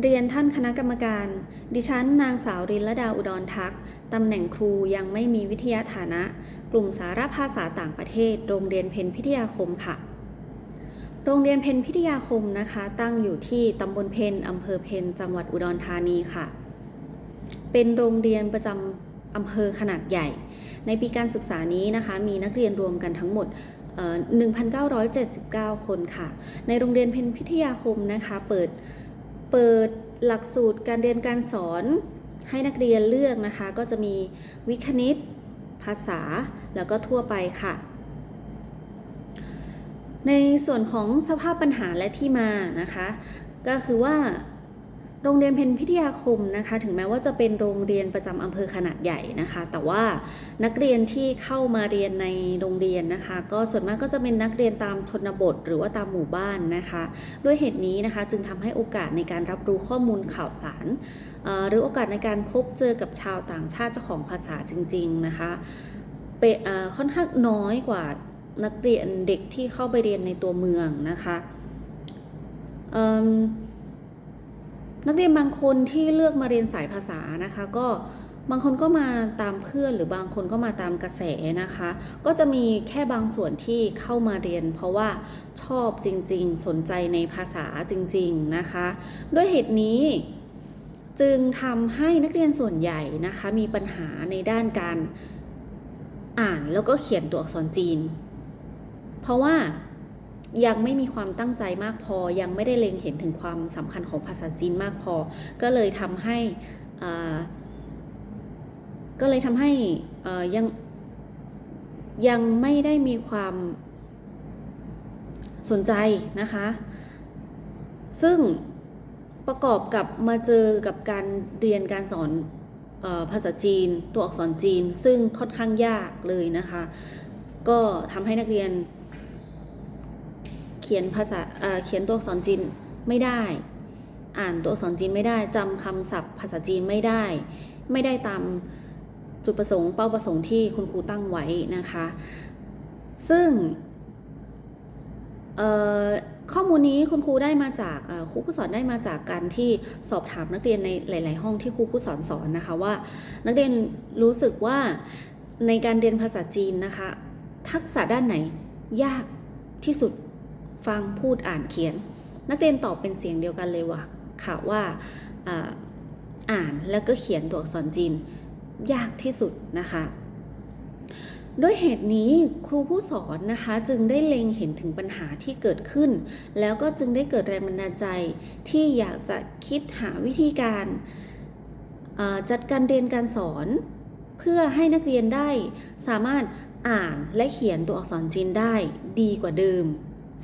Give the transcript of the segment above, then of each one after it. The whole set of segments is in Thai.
เรียนท่านคณะกรรมการ ดิฉันนางสาวรินละดาอุดรทักษ์ตำแหน่งครูยังไม่มีวิทยาฐานะ กลุ่มสาระภาษาต่างประเทศ โรงเรียนเพนพิทยาคมค่ะ โรงเรียนเพนพิทยาคมนะคะ ตั้งอยู่ที่ตำบลเพนอำเภอเพนจังหวัดอุดรธานีค่ะ เป็นโรงเรียนประจำอำเภอขนาดใหญ่ ในปีการศึกษานี้นะคะ มีนักเรียนรวมกันทั้งหมด1,979 คนค่ะ ในโรงเรียนเพนพิทยาคมนะคะ เปิด เปิดหลักสูตรการเรียนการสอนให้นักเรียนเลือกนะคะ ก็จะมีวิคณิต ภาษา แล้วก็ทั่วไปค่ะ ในส่วนของสภาพปัญหาและที่มานะคะ ก็คือว่า โรงเรียนเพนพิทยาคมนะคะ ถึงแม้ว่าจะเป็นโรงเรียนประจำอำเภอขนาดใหญ่นะคะ แต่ว่านักเรียนที่เข้ามาเรียนในโรงเรียนนะคะ ก็ส่วนมากก็จะเป็นนักเรียนตามชนบท หรือว่าตามหมู่บ้านนะคะ ด้วยเหตุนี้นะคะจึงทำให้โอกาสในการรับรู้ข้อมูลข่าวสาร หรือโอกาสในการพบเจอกับชาวต่างชาติเจ้าของภาษาจริง ๆนะคะเปนค่อนข้างน้อยกว่านักเรียนเด็กที่เข้าไปเรียนในตัวเมืองนะคะ นักเรียนบางคนที่เลือกมาเรียนสายภาษานะคะ ก็บางคนก็มาตามเพื่อนหรือบางคนก็มาตามกระแสนะคะ ก็จะมีแค่บางส่วนที่เข้ามาเรียน เพราะว่าชอบจริงๆ สนใจในภาษาจริง ๆนะคะ ด้วยเหตุนี้จึงทำให้นักเรียนส่วนใหญ่นะคะ มีปัญหาในด้านการอ่านแล้วก็เขียนตัวอักษรจีน เพราะว่า ยังไม่มีความตั้งใจมากพอ ยังไม่ได้เล็งเห็นถึงความสำคัญของภาษาจีนมากพอ ก็เลยทำให้ก็เลยทำให้ยังยังไม่ได้มีความสนใจนะคะ ซึ่งประกอบกับมาเจอกับการเรียนการสอนออภาษาจีน ตัวอักษรจีน ซึ่งค่อนข้างยากเลยนะคะ ก็ทำให้นักเรียน เขียนภาษาเเขียนตัวอักษรจีนไม่ได้ อ่านตัวอักษรจีนไม่ได้จำคำศัพท์ ภาษาจีนไม่ได้ ไม่ได้ตามจุดประสงค์เป้าประสงค์ที่คุณครูตั้งไว้นะคะ ซึ่งข้อมูลนี้คุณครูได้มาจากครูผู้สอนได้มาจากการที่สอบถามนักเรียนในหลาย ๆ ห้องที่ครูผู้สอนสอนนะคะว่า นักเรียนรู้สึกว่าในการเรียนภาษาจีนนะคะ ทักษะด้านไหนยากที่สุด ฟังพูดอ่านเขียน นักเรียนตอบเป็นเสียงเดียวกันเลยว่ะค่ะว่าอ่าอ่านแล้วก็เขียนตัวอักษรจีนยากที่สุดนะคะด้วยเหตุนี้ครูผู้สอนนะคะจึงได้เล็งเห็นถึงปัญหาที่เกิดขึ้น แล้วก็จึงได้เกิดแรงบันดาลใจที่อยากจะคิดหาวิธีการจัดการเรียนการสอน เพื่อให้นักเรียนได้สามารถอ่านและเขียนตัวอักษรจีนได้ดีกว่าเดิม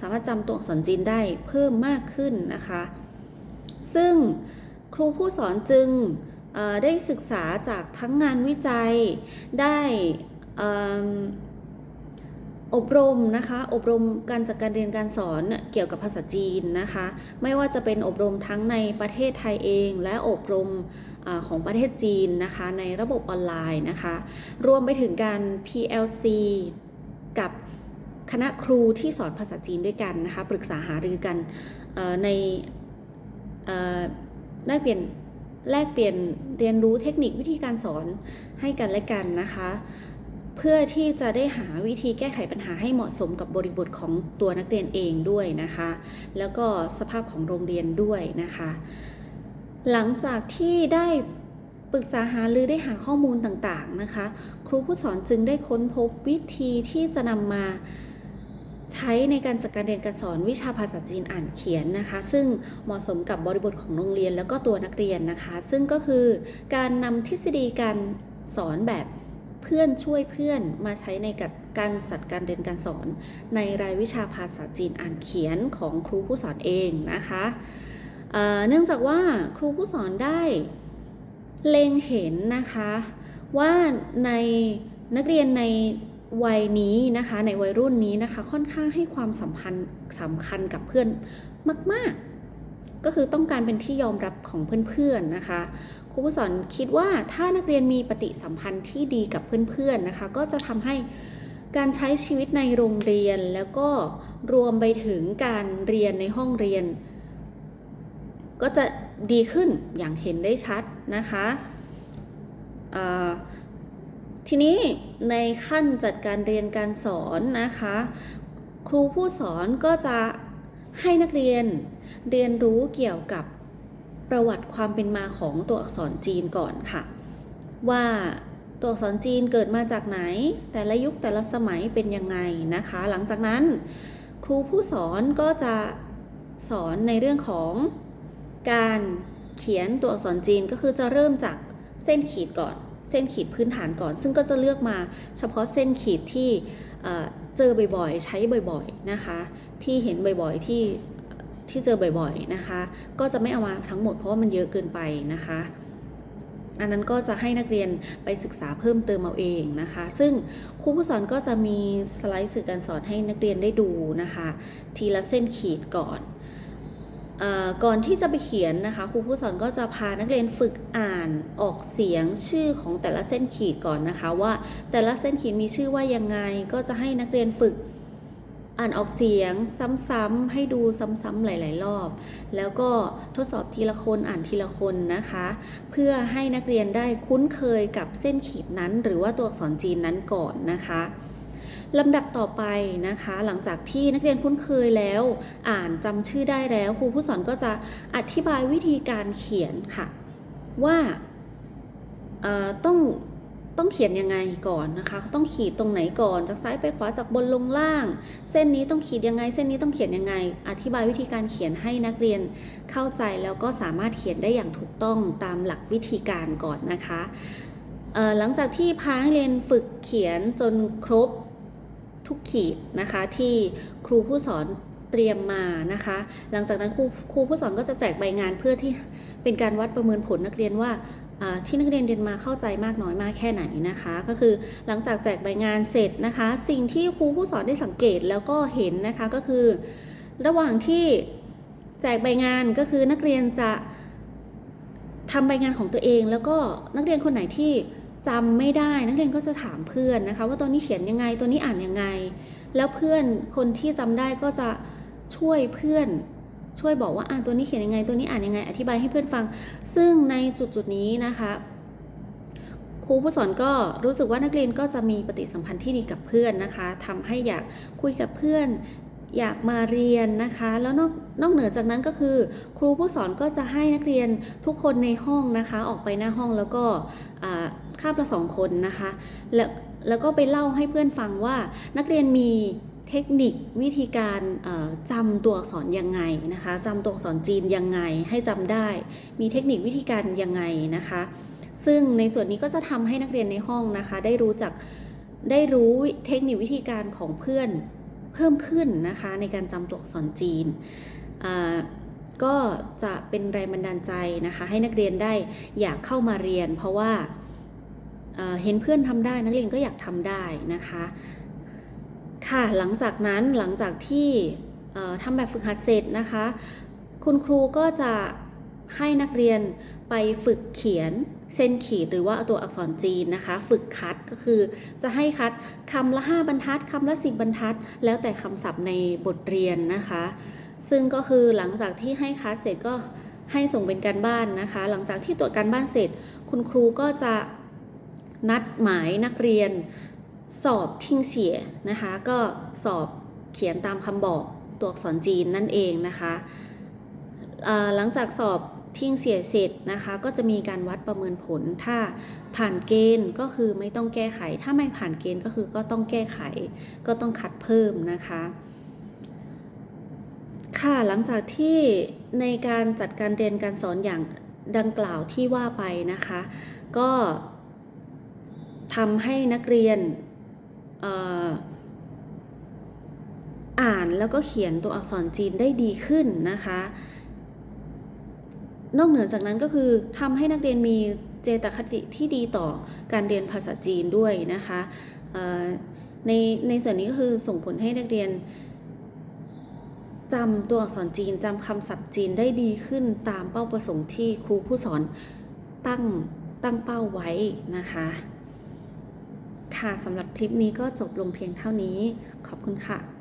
สามารถจำตัวอักษรจีนได้เพิ่มมากขึ้นนะคะ ซึ่งครูผู้สอนจึงได้ศึกษาจากทั้งงานวิจัยได้ออบรมนะคะอบรมการจัดการเรียนการสอนเกี่ยวกับภาษาจีนนะคะ ไม่ว่าจะเป็นอบรมทั้งในประเทศไทยเอง และอบรมอของประเทศจีนนะคะ ในระบบออนไลน์นะคะ รวมไปถึงการ PLC กับ คณะครูที่สอนภาษาจีนด้วยกันนะคะปรึกษาหารือกันในแลกเปลี่ยนแลกเปลี่ยนเรียนรู้เทคนิควิธีการสอนให้กันและกันนะคะ เพื่อที่จะได้หาวิธีแก้ไขปัญหาให้เหมาะสมกับบริบทของตัวนักเรียนเองด้วยนะคะ แล้วก็สภาพของโรงเรียนด้วยนะคะ หลังจากที่ได้ปรึกษาหารือได้หาข้อมูลต่างๆนะคะ ครูผู้สอนจึงได้ค้นพบวิธีที่จะนำมา ใช้ในการจัดการเรียนการสอนวิชาภาษาจีนอ่านเขียนนะคะ ซึ่งเหมาะสมกับบริบทของโรงเรียนแล้วก็ตัวนักเรียนนะคะ ซึ่งก็คือการนำทฤษฎีการสอนแบบเพื่อนช่วยเพื่อนมาใช้ในกการจัดการเรียนการสอน ในรายวิชาภาษาจีนอ่านเขียนของครูผู้สอนเองนะคะเเนื่องจากว่าครูผู้สอนได้เล็งเห็นนะคะว่าในนักเรียนใน วัยนี้นะคะ ในวัยรุ่นนี้นะคะ ค่อนข้างให้ความสัมพันธ์สำคัญกับเพื่อนมาก ๆ ก็คือต้องการเป็นที่ยอมรับของเพื่อนๆนะคะครูผู้สอนคิดว่าถ้านักเรียนมีปฏิสัมพันธ์ที่ดีกับเพื่อนๆนะคะ ก็จะทำให้การใช้ชีวิตในโรงเรียนแล้วก็รวมไปถึงการเรียนในห้องเรียน ก็จะดีขึ้นอย่างเห็นได้ชัดนะคะ ทีนี้ในขั้นจัดการเรียนการสอนนะคะ ครูผู้สอนก็จะให้นักเรียนเรียนรู้เกี่ยวกับประวัติความเป็นมาของตัวอักษรจีนก่อนค่ะ ว่าตัวอักษรจีนเกิดมาจากไหน แต่ละยุคแต่ละสมัยเป็นยังไงนะคะ หลังจากนั้น ครูผู้สอนก็จะสอนในเรื่องของการเขียนตัวอักษรจีนก็คือจะเริ่มจากเส้นขีดก่อน เส้นขีดพื้นฐานก่อน ซึ่งก็จะเลือกมาเฉพาะเส้นขีดที่เจอบ่อยๆ ใช้บ่อยๆนะคะ ที่เห็นบ่อยๆที่ที่เจอบ่อยๆนะคะ ก็จะไม่เอามาทั้งหมดเพราะว่ามันเยอะเกินไปนะคะ อันนั้นก็จะให้นักเรียนไปศึกษาเพิ่มเติมเอาเองนะคะ ซึ่งครูผู้สอนก็จะมีสไลด์สื่อการสอนให้นักเรียนได้ดูนะคะ ทีละเส้นขีดก่อน ก่อนที่จะไปเขียนนะคะครูผู้สอนก็จะพานักเรียนฝึกอ่านออกเสียงชื่อของแต่ละเส้นขีดก่อนนะคะ ว่าแต่ละเส้นขีดมีชื่อว่ายังไง ก็จะให้นักเรียนฝึกอ่านออกเสียงซ้ำๆให้ดูซ้ำๆหลาย ๆ รอบ แล้วก็ทดสอบทีละคนอ่านทีละคนนะคะ เพื่อให้นักเรียนได้คุ้นเคยกับเส้นขีดนั้น หรือว่าตัวอักษรจีนนั้นก่อนนะคะ ลำดับต่อไปนะคะ หลังจากที่นักเรียนคุ้นเคยแล้ว อ่านจำชื่อได้แล้ว ครูผู้สอนก็จะอธิบายวิธีการเขียนค่ะ ว่าต้องต้องเขียนยังไงก่อนนะคะ ต้องขีดตรงไหนก่อนจากซ้ายไปขวาจากบนลงล่าง เส้นนี้ต้องขีดยังไง เส้นนี้ต้องเขียนยังไง อธิบายวิธีการเขียนให้นักเรียนเข้าใจแล้วก็สามารถเขียนได้อย่างถูกต้องตามหลักวิธีการก่อนนะคะหลังจากที่พานักเรียนฝึกเขียนจนครบ ทุกขีดนะคะที่ครูผู้สอนเตรียมมานะคะ หลังจากนั้นครูครูผู้สอนก็จะแจกใบงานเพื่อที่เป็นการวัดประเมินผลนักเรียนว่าอ่าที่นักเรียนเรียนมาเข้าใจมากน้อยมากแค่ไหนนะคะ ก็คือหลังจากแจกใบงานเสร็จนะคะ สิ่งที่ครูผู้สอนได้สังเกตแล้วก็เห็นนะคะก็คือ ระหว่างที่แจกใบงานก็คือนักเรียนจะทำใบงานของตัวเอง แล้วก็นักเรียนคนไหนที่ จำไม่ได้นักเรียนก็จะถามเพื่อนนะคะ ว่าตัวนี้เขียนยังไงตัวนี้อ่านยังไง แล้วเพื่อนคนที่จำได้ก็จะช่วยเพื่อนช่วยบอกว่าอ่านตัวนี้เขียนยังไงตัวนี้อ่านยังไง อธิบายให้เพื่อนฟัง ซึ่งในจุดจุดนี้นะคะครูผู้สอนก็รู้สึกว่านักเรียนก็จะมีปฏิสัมพันธ์ที่ดีกับเพื่อนนะคะทำให้อยากคุยกับเพื่อน อยากมาเรียนนะคะ แล้วนอกนอกเหนือจากนั้นก็คือ ครูผู้สอนก็จะให้นักเรียนทุกคนในห้องนะคะ ออกไปหน้าห้องแล้วก็อ่าคาบละสองคนนะคะ แล้วแล้วก็ไปเล่าให้เพื่อนฟังว่านักเรียนมีเทคนิควิธีการเอ่อจำตัวอักษรยังไงนะคะจำตัวอักษรจีนยังไงให้จำได้ มีเทคนิควิธีการยังไงนะคะ ซึ่งในส่วนนี้ก็จะทำให้นักเรียนในห้องนะคะ ได้รู้จักได้รู้เทคนิควิธีการของเพื่อน พิ่มขึ้นนะคะในการจำตัวอักษรจีน ก็จะเป็นแรงบันดาลใจนะคะ ให้นักเรียนได้อยากเข้ามาเรียน เพราะว่าเเห็นเพื่อนทำได้นักเรียนก็อยากทำได้นะคะ ค่ะหลังจากนั้นหลังจากที่ทำแบบฝึกหัดเสร็จนะคะ คุณครูก็จะให้นักเรียนไปฝึกเขียน เส้นขีดหรือว่าตัวอักษรจีนนะคะ ฝึกคัดก็คือจะให้คัดคำละ 5 บรรทัดคำละ 10 บรรทัด แล้วแต่คำศัพท์ในบทเรียนนะคะ ซึ่งก็คือหลังจากที่ให้คัดเสร็จก็ให้ส่งเป็นการบ้านนะคะ หลังจากที่ตรวจการบ้านเสร็จ คุณครูก็จะนัดหมายนักเรียนสอบทิ้งเฉียนะคะ ก็สอบเขียนตามคำบอกตัวอักษรจีนนั่นเองนะคะหลังจากสอบ ทิ้งเสียเสร็จนะคะก็จะมีการวัดประเมินผล ถ้าผ่านเกณฑ์ก็คือไม่ต้องแก้ไข ถ้าไม่ผ่านเกณฑ์ก็คือก็ต้องแก้ไข ก็ต้องคัดเพิ่มนะคะ ค่ะหลังจากที่ในการจัดการเรียนการสอนอย่างดังกล่าวที่ว่าไปนะคะ ก็ทำให้นักเรียนอ่านแล้วก็เขียนตัวอักษรจีนได้ดีขึ้นนะคะ นอกเหนือจากนั้นก็คือทำให้นักเรียนมีเจตคติที่ดีต่อการเรียนภาษาจีนด้วยนะคะในในส่วนนี้ก็คือส่งผลให้นักเรียนจำตัวอักษรจีนจำคำศัพท์จีนได้ดีขึ้นตามเป้าประสงค์ที่ครูผู้สอนตั้งตั้งเป้าไว้นะคะ ค่ะสำหรับคลิปนี้ก็จบลงเพียงเท่านี้ ขอบคุณค่ะ